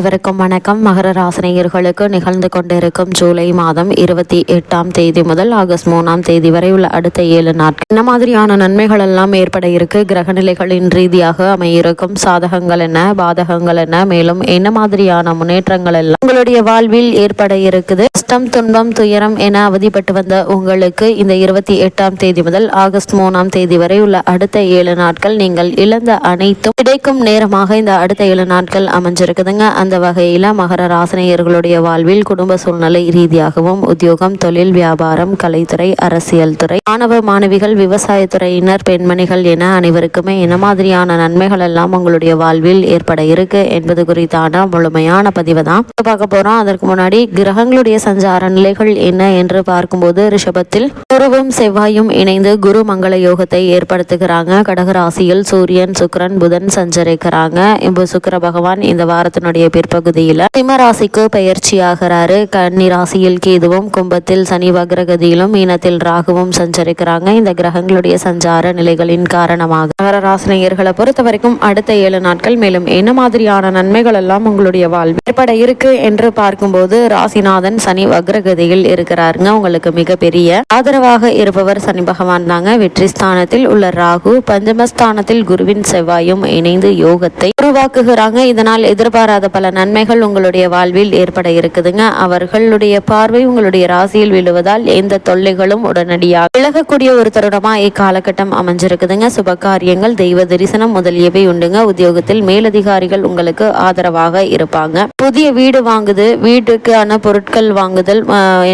அனைவருக்கும் வணக்கம். மகர ராசினியர்களுக்கு நிகழ்ந்து கொண்டிருக்கும் ஜூலை மாதம் இருபத்தி எட்டாம் தேதி முதல் ஆகஸ்ட் மூணாம் தேதி வரை உள்ள அடுத்த ஏழு நாட்கள். என்ன மாதிரியான நன்மைகள் எல்லாம் ஏற்பட இருக்கு? கிரகநிலைகளின் ரீதியாக அமையிருக்கும் சாதகங்கள் என்ன? பாதகங்கள் என்ன? மேலும் என்ன மாதிரியான முன்னேற்றங்கள் எல்லாம் உங்களுடைய வாழ்வில் ஏற்பட இருக்குது? கஷ்டம் துன்பம் துயரம் என அவதிப்பட்டு வந்த உங்களுக்கு இந்த இருபத்தி எட்டாம் தேதி முதல் ஆகஸ்ட் மூணாம் தேதி வரை உள்ள அடுத்த ஏழு நாட்கள் நீங்கள் இழந்த அனைத்தும் கிடைக்கும் நேரமாக இந்த அடுத்த ஏழு நாட்கள் அமைஞ்சிருக்குதுங்க. அந்த வகையில் மகர ராசினியர்களுடைய வாழ்வில் குடும்ப சூழ்நிலை ரீதியாகவும் உத்தியோகம் தொழில் வியாபாரம் கலைத்துறை அரசியல் துறை மாணவ மாணவிகள் விவசாயத்துறையினர் பெண்மணிகள் என அனைவருக்குமே என்ன மாதிரியான நன்மைகள் எல்லாம் உங்களுடைய வாழ்வில் ஏற்பட இருக்கு என்பது குறித்தான முழுமையான பதிவு தான் பார்க்க போறோம். அதற்கு முன்னாடி கிரகங்களுடைய சஞ்சார நிலைகள் என்ன என்று பார்க்கும்போது ரிஷபத்தில் குருவும் செவ்வாயும் இணைந்து குரு மங்கள யோகத்தை ஏற்படுத்துகிறாங்க. கடகராசியில் சூரியன் சுக்கிரன் புதன் சஞ்சரிக்கிறாங்க. இப்போ சுக்கர பகவான் இந்த வாரத்தினுடைய பிற்பகுதியில சிம்மராசிக்கு பயிற்சி ஆகிறாரு கன்னி ராசியில் கேதுவும் கும்பத்தில் சனி வக்ரகதியிலும் மீனத்தில் ராகுவும் சஞ்சரிக்கிறாங்க. இந்த கிரகங்களுடைய சஞ்சார நிலைகளின் காரணமாக. மகர ராசினியர்களை பொறுத்த வரைக்கும் அடுத்த ஏழு நாட்கள் மேலும் என்ன மாதிரியான நன்மைகள் எல்லாம் உங்களுடைய வாழ்வு ஏற்பட இருக்கு என்று பார்க்கும்போது ராசிநாதன் சனி வக்ரகதியில் இருக்கிறாருங்க. உங்களுக்கு மிகப்பெரிய ஆதரவாக இருப்பவர் சனி பகவான் தாங்க. வெற்றி ஸ்தானத்தில் உள்ள ராகு பஞ்சமஸ்தானத்தில் குருவின் செவ்வாயும் இணைந்து யோகத்தை உருவாக்குகிறாங்க. இதனால் எதிர்பாராத பல நன்மைகள் உங்களுடைய வாழ்வில் ஏற்பட இருக்குதுங்க. அவர்களுடைய பார்வை உங்களுடைய ராசியில் விழுவதால் எந்த தொல்லைகளும் உடனடியாக விலகக்கூடிய ஒரு தருணமா இக்காலகட்டம் அமைஞ்சிருக்குதுங்க. சுப காரியங்கள் தெய்வ தரிசனம் முதலியவை உண்டுங்க. உத்தியோகத்தில் மேலதிகாரிகள் உங்களுக்கு ஆதரவாக இருப்பாங்க. புதிய வீடு வாங்குது. வீட்டுக்கான பொருட்கள் வாங்குதல்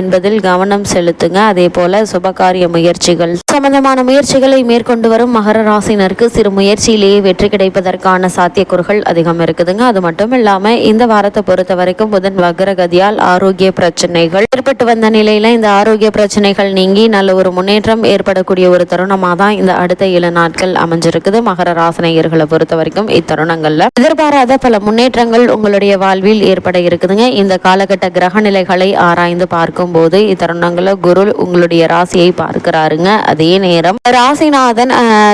என்பதில் கவனம் செலுத்துங்க. அதே போல சுபகாரிய முயற்சிகள். சம்பந்தமான முயற்சிகளை மேற்கொண்டு வரும் மகர ராசினருக்கு சிறு முயற்சியிலேயே வெற்றி கிடைப்பதற்கான சாத்தியக்கூறுகள் அதிகம் இருக்குதுங்க. அது மட்டும் இல்லாம இந்த வாரத்தை பொறுத்த வரைக்கும் புதன் வக்ரகதியால் ஆரோக்கிய பிரச்சனைகள் ஏற்பட்டு வந்த நிலையில இந்த ஆரோக்கிய பிரச்சனைகள் நீங்கி நல்ல ஒரு முன்னேற்றம் ஏற்படக்கூடிய ஒரு தருணமா தான் இந்த அடுத்த ஏழு நாட்கள் அமைஞ்சிருக்குது. மகர ராசினியர்களை பொறுத்த வரைக்கும் இத்தருணங்கள்ல எதிர்பாராத பல முன்னேற்றங்கள் உங்களுடைய வாழ்வில் ஏற்பட இருக்குதுங்க. இந்த காலகட்ட கிரக நிலைகளை ஆராய்ந்து பார்க்கும்போது இத்தருணங்களில் குரு உங்களுடைய ராசியை பார்க்கிறாருங்க. அதே நேரம் ராசிநாதன்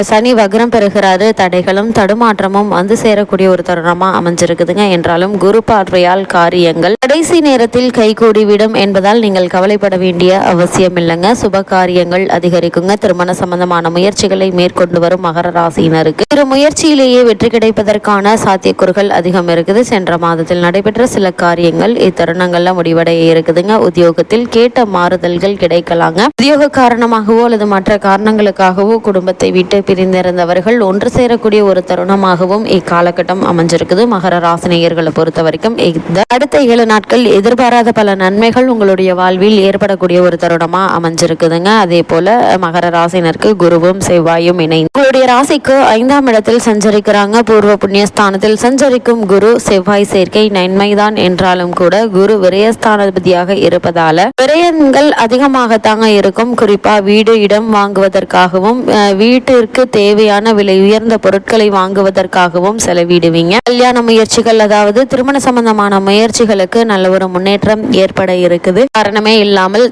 சனி வக்ரம் பெறுகிறாரு. தடைகளும் தடுமாற்றமும் வந்து சேரக்கூடிய ஒரு தருணமா அமைஞ்சிருக்குதுங்க. என்றாலும் குரு பார்வையால் காரியங்கள் கடைசி நேரத்தில் கைகூடி விடும் என்பதால் நீங்கள் கவலைப்பட வேண்டிய அவசியம் இல்லைங்க. சுப காரியங்கள் அதிகரிக்குங்க. திருமண சம்பந்தமான முயற்சிகளை மேற்கொண்டு வரும் மகர ராசியினருக்கு. இரு முயற்சியிலேயே வெற்றி கிடைப்பதற்கான சாத்தியக்கூறுகள் அதிகம் இருக்குது. சென்ற மாதத்தில் நடைபெற்ற சில காரியங்கள் இத்தருணங்கள்ல முடிவடைய இருக்குதுங்க. உத்தியோகத்தில் கேட்ட மாறுதல்கள் கிடைக்கலாங்க. உத்தியோக காரணமாகவோ அல்லது மற்ற காரணங்களுக்காகவோ குடும்பத்தை விட்டு பிரிந்திருந்தவர்கள் ஒன்று சேரக்கூடிய ஒரு தருணமாகவும் இக்காலகட்டம் அமைஞ்சிருக்குது. மகர ராசினியர்களை பொறுத்த வரைக்கும் இந்த அடுத்த ஏழு நாட்கள் எதிர்பாராத பல நன்மைகள் உங்களுடைய வாழ்வில் ஏற்படக்கூடிய ஒரு தருணமா அமைஞ்சிருக்குதுங்க. அதே போல மகர ராசினருக்கு குருவும் செவ்வாயும் இணைந்து உங்களுடைய ராசிக்கு ஐந்தாம் இடத்தில் சஞ்சரிக்கிறாங்க. பூர்வ புண்ணியஸ்தானத்தில் சஞ்சரிக்கும் குரு செவ்வாய் சேர்க்கை நன்மைதான் என்றாலும் கூட குரு விரயஸ்தானாதிபதியாக இருப்பதால விரயங்கள் அதிகமாகத்தாங்க இருக்கும். குறிப்பா வீடு இடம் வாங்குவதற்காகவும் வீட்டிற்கு தேவையான விலை உயர்ந்த பொருட்களை வாங்குவதற்காகவும் செலவிடுவீங்க. கல்யாண முயற்சிகள் அதாவது திருமண சம்பந்தமான முயற்சிகளுக்கு நல்ல ஒரு முன்னேற்றம் ஏற்பட இருக்குது. காரணமே இல்லாமல்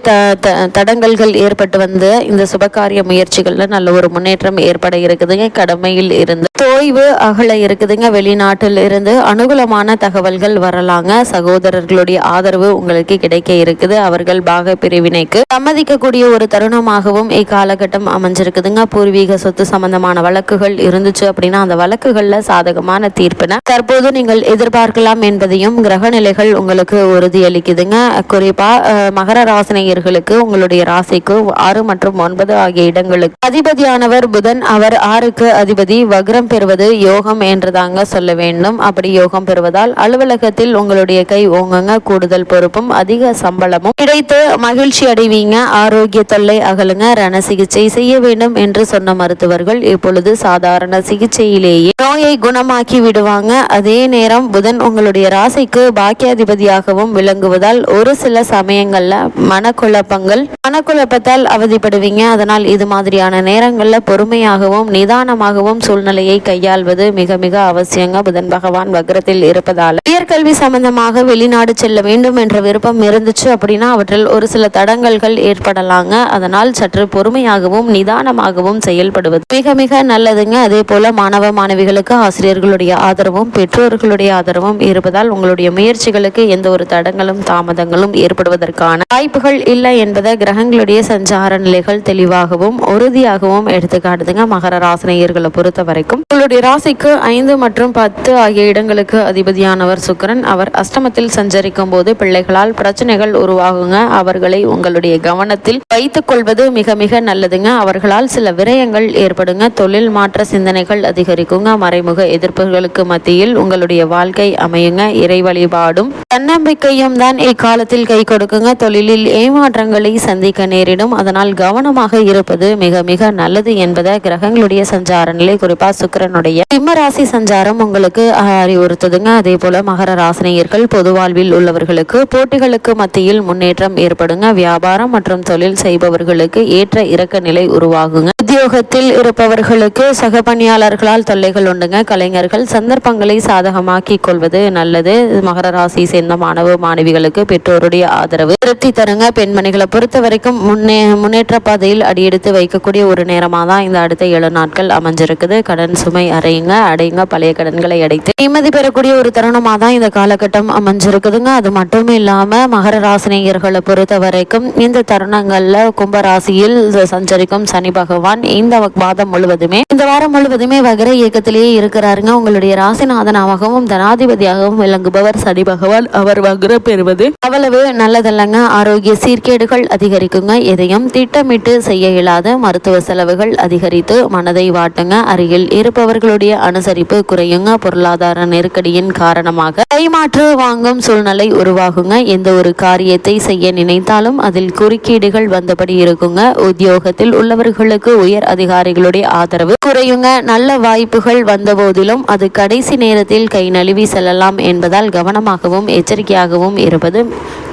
தடங்கல்கள் ஏற்பட்டு வந்து இந்த சுபகாரிய முயற்சிகள்ல நல்ல ஒரு முன்னேற்றம் ஏற்பட இருக்குதுங்க. கடமையில் இருந்து தோய்வு அகல இருக்குதுங்க. வெளிநாட்டில் இருந்து அனுகூலமான தகவல்கள் வரலாங்க. சகோதரர்களுடைய ஆதரவு உங்களுக்கு கிடைக்க இருக்குது. அவர்கள் பாக பிரிவினைக்கு சம்மதிக்கக்கூடிய ஒரு தருணமாகவும் இக்காலகட்டம் அமைஞ்சிருக்குதுங்க. பூர்வீக சொத்து சம்பந்தமான வழக்குகள் இருந்துச்சு அப்படின்னா அந்த வழக்குகள்ல சாதகமான தீர்ப்பினை தற்போது நீங்கள் எதிர்பார்க்கலாம் என்பதையும் கிரக நிலைகள் உங்களுக்கு உறுதியளிக்குதுங்க. குறிப்பா மகர ராசினியர்களுக்கு உங்களுடைய ராசிக்கு ஆறு மற்றும் ஒன்பது ஆகிய இடங்களுக்கு அதிபதியானவர் புதன். அவர் ஆறுக்கு அதிபதி வக்ரம் பெறுவது யோகம் என்றுதாங்க சொல்ல வேண்டும். அப்படி யோகம் பெறுவதால் அலுவலகத்தில் உங்களுடைய கை ஓங்குங்க. கூடுதல் பொறுப்பும் அதிக சம்பளமும் கிடைத்து மகிழ்ச்சி அடைவீங்க. ஆரோக்கியத்தில் தொல்லை அகலுங்க ரண சிகிச்சை செய்ய வேண்டும் என்று சொன்ன மருத்துவர்கள் இப்பொழுது சாதாரண சிகிச்சையிலேயே நோயை குணமாக்கி விடுவாங்க. அதே நேரம் புதன் உங்களுடைய ராசிக்கு பாக்கியாதிபதியாகவும் விளங்குவதால் ஒரு சில சமயங்கள்ல மனக்குழப்பங்கள் மனக்குழப்பத்தால் அவதிப்படுவீங்க. அதனால் இது மாதிரியான நேரங்கள்ல பொறுமையாகவும் நிதானமாகவும் சூழ்நிலையை கையாள்வது மிக மிக அவசியங்க. புதன் பகவான் வக்ரத்தில் இருப்பதால். உயர்கல்வி சம்பந்தமாக வெளிநாடு செல்ல வேண்டும் என்ற விருப்பம் இருந்துச்சு அப்படின்னா அவற்றில் ஒரு சில தடங்கல்கள் ஏற்படலாங்க. அதனால் சற்று பொறுமையாகவும் நிதானமாகவும் செயல்படுவது மிக மிக நல்லதுங்க. அதே போல மாணவ மாணவிகளுக்கு ஆசிரியர்களுடைய ஆதரவும் பெற்றோர்களுடைய ஆதரவும் இருப்பதால் உங்களுடைய முயற்சிகளுக்கு எந்த ஒரு தடங்களும் தாமதங்களும் ஏற்படுவதற்கான வாய்ப்புகள் இல்லை என்பதை கிரகங்களுடைய சஞ்சார நிலைகள் தெளிவாகவும் உறுதியாகவும் எடுத்துக்காட்டுதுங்க. மகர ராசினியர்களை பொறுத்த வரைக்கும் உங்களுடைய ராசிக்கு ஐந்து மற்றும் பத்து ஆகிய இடங்களுக்கு அதிபதியானவர் சுக்கிரன். அவர் அஷ்டமத்தில் சஞ்சரிக்கும் போது பிள்ளைகளால் பிரச்சனைகள் உருவாகுங்க. அவர்களை உங்களுடைய கவனத்தில் வைத்து கொள்வது மிக மிக நல்லதுங்க. அவர்களால் சில விரயங்கள் ஏற்படுங்க. தொழில் மாற்ற சிந்தனைகள் அதிகரிக்குங்க. மறைமுக எதிர்ப்புகளுக்கு மத்தியில் உங்களுடைய வாழ்க்கை அமையுங்க. இறை வழிபாடும் தன்னம்பிக்கையும் தான் இக்காலத்தில் கை கொடுக்குங்க. தொழிலில் ஏமாற்றங்களை சந்திக்க நேரிடும். அதனால் கவனமாக இருப்பது மிக மிக நல்லது என்பதை கிரகங்களுடைய சஞ்சார நிலை குறிப்பா சுக்கரனுடைய சிம்மராசி சஞ்சாரம் உங்களுக்கு அறிவுறுத்துதுங்க. அதே போல மகர ராசினியர்கள் பொது வாழ்வில் உள்ளவர்களுக்கு போட்டிகளுக்கு மத்தியில் முன்னேற்றம் ஏற்படுங்க. வியாபாரம் மற்றும் தொழில் இருப்பவர்களுக்கு ஏற்ற இறக்க நிலை உருவாகுங்க. உத்தியோகத்தில் இருப்பவர்களுக்கு சக பணியாளர்களால் தொல்லைகள் உண்டுங்க. கலைஞர்கள் சந்தர்ப்பங்களை சாதகமாக்கி கொள்வது நல்லது. மகர ராசி சேர்ந்த மாணவ மாணவிகளுக்கு பெற்றோருடைய ஆதரவு திருப்தி தருங்க. பெண்மணிகளை பொறுத்த வரைக்கும் முன்னே முன்னேற்ற பாதையில் அடியெடுத்து வைக்கக்கூடிய ஒரு நேரமாக தான் இந்த அடுத்த ஏழு நாட்கள் அமைஞ்சிருக்குது. கடன் சுமை அறையுங்க அடையுங்க. பழைய கடன்களை அடைத்து நிம்மதி பெறக்கூடிய ஒரு தருணமாக தான் இந்த காலகட்டம் அமைஞ்சிருக்குதுங்க. அது மட்டும் இல்லாமல் மகர ராசினியர்களை பொறுத்த வரைக்கும் இந்த தருணங்களில் கும்பராசியில் சஞ்சரிக்கும் சனி பகவான் இந்த மாதம் முழுவதுமே. இந்த வாரம் முழுவதுமே வகர இயக்கத்திலேயே இருக்கிறாருங்க. உங்களுடைய ராசிநாதனாகவும் தனாதிபதியாகவும் விளங்குபவர் சனி பகவான். அவர் வகர பெறுவது அவ்வளவு நல்லதல்லங்க. ஆரோக்கிய சீர்கேடுகள் அதிகரிக்குங்க. எதையும் திட்டமிட்டு செய்ய இயலாத மருத்துவ செலவுகள் அதிகரித்து மனதை வாட்டுங்க. அருகில் இருப்பவர்களுடைய அனுசரிப்பு குறையுங்க. பொருளாதார நெருக்கடியின் காரணமாக கைமாற்று வாங்கும் சூழ்நிலை உருவாகுங்க. எந்த ஒரு காரியத்தை செய்ய நினைத்தாலும் அதில் குறுக்கீடுகள் வந்தபடி இருக்குங்க. உத்தியோகத்தில் உள்ளவர்களுக்கு உயர் அதிகாரிகளுடைய ஆதரவு குறையுங்க. நல்ல வாய்ப்புகள் வந்த போதிலும் அது கடைசி நேரத்தில் கை நழுவி செல்லலாம் என்பதால் கவனமாகவும் எச்சரிக்கையாகவும் இருப்பது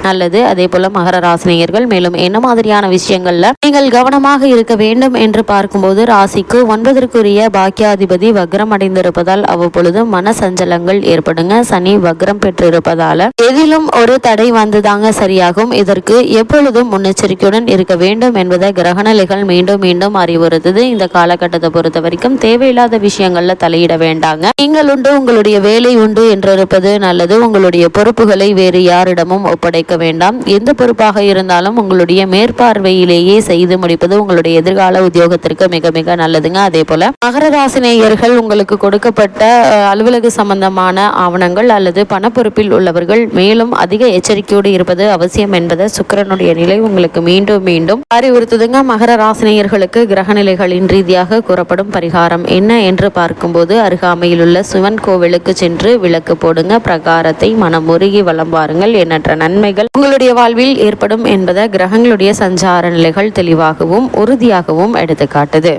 நல்லது. அதே போல மகர ராசினியர்கள் மேலும் என்ன மாதிரியான விஷயங்கள்ல நீங்கள் கவனமாக இருக்க வேண்டும் என்று பார்க்கும்போது ராசிக்கு ஒன்பதற்குரிய பாக்கியாதிபதி வக்ரம் அடைந்திருப்பதால் அவ்வப்பொழுது மன சஞ்சலங்கள் ஏற்படுங்க. சனி வக்ரம் பெற்றிருப்பதால எதிலும் ஒரு தடை வந்துதாங்க சரியாகும். இதற்கு எப்பொழுதும் முன்னெச்சரிக்கையுடன் இருக்க வேண்டும் என்பதை கிரகநிலைகள் மீண்டும் மீண்டும் அறிவுறுத்துது. இந்த காலகட்டத்தை பொறுத்த வரைக்கும் தேவையில்லாத விஷயங்கள்ல தலையிட வேண்டாங்க. நீங்கள் உண்டு உங்களுடைய வேலை உண்டு என்றிருப்பது நல்லது. உங்களுடைய பொறுப்புகளை வேறு யாரிடமும் ஒப்படைக்க வேண்டாம். எந்த பொறுப்பாக இருந்தாலும் உங்களுடைய மேற்பார்வையிலேயே செய்து முடிப்பது உங்களுடைய எதிர்கால உத்தியோகத்திற்கு மிக மிக நல்லதுங்க. அதே போல மகர ராசினேயர்கள் உங்களுக்கு கொடுக்கப்பட்ட அலுவலக சம்பந்தமான ஆவணங்கள் அல்லது பணப்பொறுப்பில் உள்ளவர்கள் மேலும் அதிக எச்சரிக்கையோடு இருப்பது அவசியம் என்பதை சுக்கிரனுடைய நிலை உங்களுக்கு மீண்டும் மீண்டும் அறிவுறுத்துதுங்க மகர ராசினியர்களுக்கு கிரகநிலைகளின் ரீதியாக கூறப்படும் பரிகாரம் என்ன என்று பார்க்கும்போது அருகாமையில் உள்ள சிவன் கோவிலுக்கு சென்று விளக்கு போடுங்க. பிரகாரத்தை மனமுருகி வலம் பாருங்கள் எண்ணற்ற நன்மைகள் உங்களுடைய வாழ்வில் ஏற்படும் என்பதை கிரகங்களுடைய சஞ்சார நிலைகள் தெளிவாகவும் உறுதியாகவும் எடுத்துக்காட்டுது.